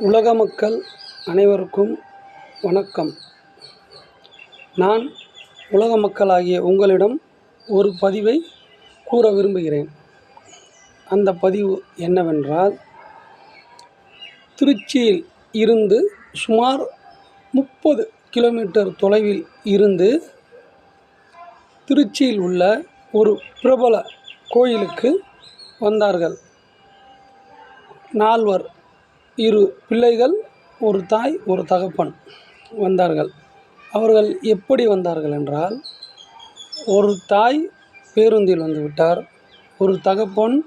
உலக மக்கள் அனைவருக்கும் வணக்கம். நான் உலக மக்களாகிய உங்களிடம் ஒரு பதிவை கூற விரும்புகிறேன். அந்த பதிவு என்னவென்றால் திருச்சியில் இருந்து சுமார் முப்பது கிலோமீட்டர் தொலைவில் இருந்து திருச்சியில் உள்ள ஒரு பிரபல கோயிலுக்கு வந்தார்கள். நால்வர் இரு பிள்ளைகள் ஒரு தாய் ஒரு தகப்பன் வந்தார்கள். அவர்கள் எப்படி வந்தார்கள் என்றால் ஒரு தாய் பேருந்தில் வந்துவிட்டார் ஒரு தகப்பன்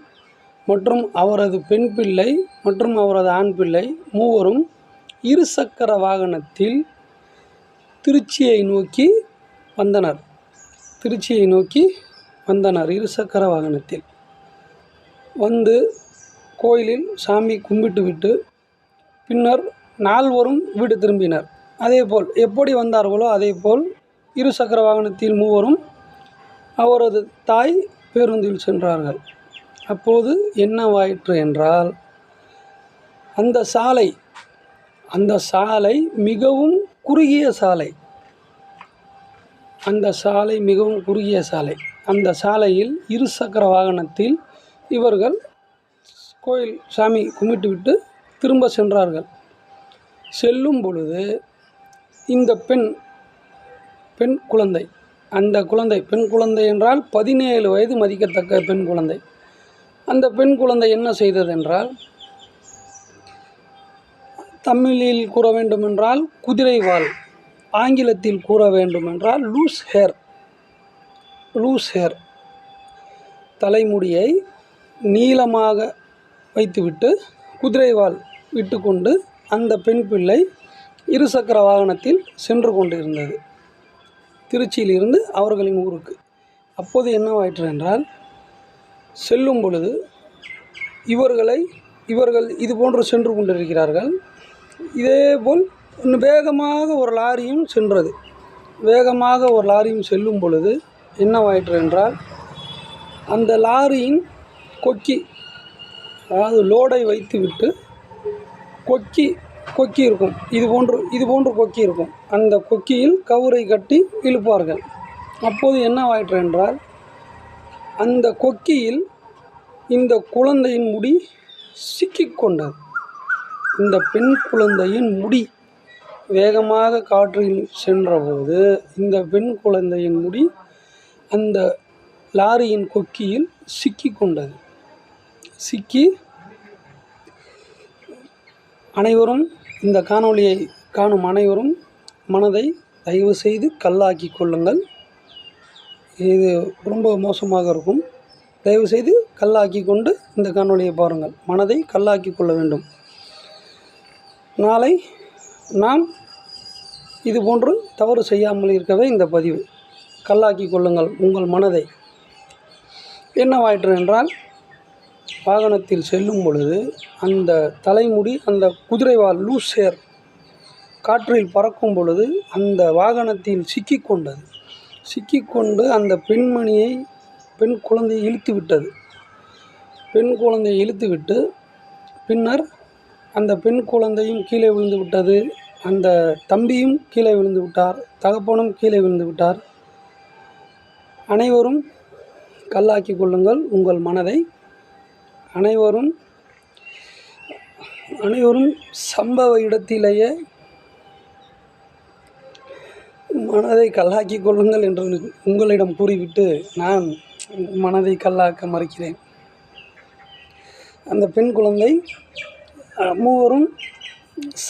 மற்றும் அவரது பெண் பிள்ளை மற்றும் அவரது ஆண் பிள்ளை மூவரும் இருசக்கர வாகனத்தில் திருச்சியை நோக்கி வந்தனர். திருச்சியை நோக்கி வந்தனர் இருசக்கர வாகனத்தில். வந்து கோயிலில் சாமி கும்பிட்டு விட்டு பின்னர் நால்வரும் வீடு திரும்பினர். அதேபோல் எப்படி வந்தார்களோ அதேபோல் இருசக்கர வாகனத்தில் மூவரும் அவரது தாய் பேருந்தில் சென்றார்கள். அப்போது என்னவாயிற்று என்றால் அந்த சாலை அந்த சாலை மிகவும் குறுகிய சாலை. அந்த சாலை மிகவும் குறுகிய சாலை. அந்த சாலையில் இருசக்கர வாகனத்தில் இவர்கள் கோயில் சாமி கும்பிட்டுவிட்டு திரும்ப சென்றார்கள். செல்லும் பொழுது இந்த பெண் பெண் குழந்தை அந்த குழந்தை பெண் குழந்தை என்றால் பதினேழு வயது மதிக்கத்தக்க பெண் குழந்தை. அந்த பெண் குழந்தை என்ன செய்தது என்றால் தமிழில் கூற வேண்டுமென்றால் குதிரை வால் ஆங்கிலத்தில் கூற வேண்டுமென்றால் லூஸ் ஹேர் லூஸ் ஹேர். தலைமுடியை நீளமாக வைத்துவிட்டு குதிரைவால் விட்டுக்கொண்டு அந்த பெண் பிள்ளை இருசக்கர வாகனத்தில் சென்று கொண்டிருந்தது. திருச்சியிலிருந்து அவர்களின் ஊருக்கு. அப்போது என்னவாயிற்று என்றால் செல்லும் பொழுது இவர்களை இவர்கள் இது போன்று சென்று கொண்டிருக்கிறார்கள். இதேபோல் இன்னும் வேகமாக ஒரு லாரியும் சென்றது. வேகமாக ஒரு லாரியும் செல்லும் பொழுது என்னவாயிற்று என்றால் அந்த லாரியின் கொக்கி அதாவது லோடை வைத்துவிட்டு கொக்கி கொக்கி இருக்கும். இது போன்று இது போன்று கொக்கி இருக்கும். அந்த கொக்கியில் கவுரை கட்டி இழுப்பார்கள். அப்போது என்னவாயிற்று என்றால் அந்த கொக்கியில் இந்த குழந்தையின் முடி சிக்கிக்கொண்டது இந்த பெண் குழந்தையின் முடி வேகமாக காற்றில் சென்றபோது இந்த பெண் குழந்தையின் முடி அந்த லாரியின் கொக்கியில் சிக்கிக்கொண்டது சிக்கி அனைவரும் இந்த காணொளியை காணும் அனைவரும் மனதை தயவு செய்து கல்லாக்கி கொள்ளுங்கள். இது ரொம்ப மோசமாக இருக்கும். தயவு செய்து கல்லாக்கி கொண்டு இந்த காணொலியை பாருங்கள். மனதை கல்லாக்கி கொள்ள வேண்டும். நாளை நாம் இது போன்று தவறு செய்யாமல் இருக்கவே இந்த பதிவு. கல்லாக்கி கொள்ளுங்கள் உங்கள் மனதை. என்னவாயிற்று என்றால் வாகனத்தில் செல்லும் பொழுது அந்த தலைமுடி அந்த குதிரைவால் லூஸ் ஏர் காற்றில் பறக்கும் பொழுது அந்த வாகனத்தில் சிக்கிக்கொண்டது சிக்கிக்கொண்டு அந்த பெண்மணியை பெண் குழந்தையை இழுத்து விட்டது. பெண் குழந்தையை இழுத்து விட்டு பின்னர் அந்த பெண் குழந்தையும் கீழே விழுந்து விட்டது. அந்த தம்பியும் கீழே விழுந்து விட்டார். தகப்பனும் கீழே விழுந்து விட்டார். அனைவரும் கல்லாக்கி கொள்ளுங்கள். உங்கள் மனதை அனைவரும் அனைவரும் சம்பவ இடத்திலேயே மனதை கல்லாக்கி கொள்ளுங்கள் என்று உங்களிடம் கூறிவிட்டு நான் மனதை கல்லாக்க மறுக்கிறேன். அந்த பெண் குழந்தை மூவரும்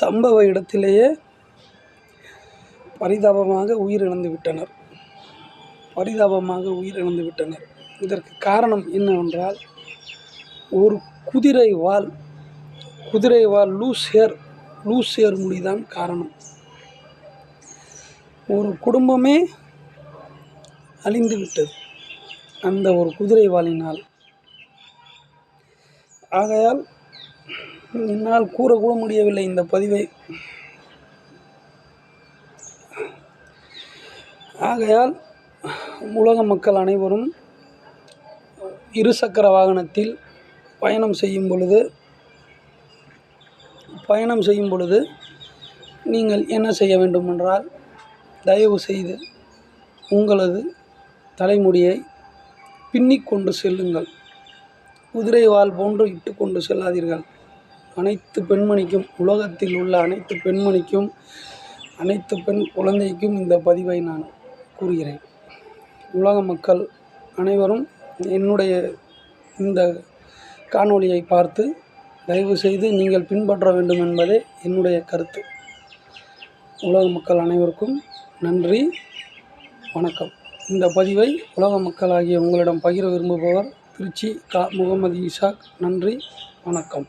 சம்பவ இடத்திலேயே பரிதாபமாக உயிரிழந்து விட்டனர். பரிதாபமாக உயிரிழந்து விட்டனர். இதற்கு காரணம் என்னவென்றால் ஒரு குதிரை வால் குதிரை வால் லூஸ் ஹேர் லூஸ் ஹேர் முடிதான் காரணம். ஒரு குடும்பமே அழிந்து விட்டது அந்த ஒரு குதிரை வாளினால் ஆகையால் என்னால் கூறக்கூட முடியவில்லை இந்த பதிவை. ஆகையால் உலக மக்கள் அனைவரும் இருசக்கர வாகனத்தில் பயணம் செய்யும் பொழுது பயணம் செய்யும் பொழுது நீங்கள் என்ன செய்ய வேண்டுமென்றால் தயவு செய்து உங்களது தலைமுடியை பின்னிக்கொண்டு செல்லுங்கள். குதிரை வால் போன்று இட்டு கொண்டு செல்லாதீர்கள். அனைத்து பெண்மணிக்கும் உலகத்தில் உள்ள அனைத்து பெண்மணிக்கும் அனைத்து பெண் குழந்தைக்கும் இந்த பதிவை நான் கூறுகிறேன். உலக மக்கள் அனைவரும் என்னுடைய இந்த காணொளியை பார்த்து தயவு செய்து நீங்கள் பின்பற்ற வேண்டும் என்பதே என்னுடைய கருத்து. உலக மக்கள் அனைவருக்கும் நன்றி வணக்கம். இந்த பதிவை உலக மக்களாகிய உங்களிடம் பகிர விரும்புபவர் திருச்சி கா முகமது இஷாக். நன்றி வணக்கம்.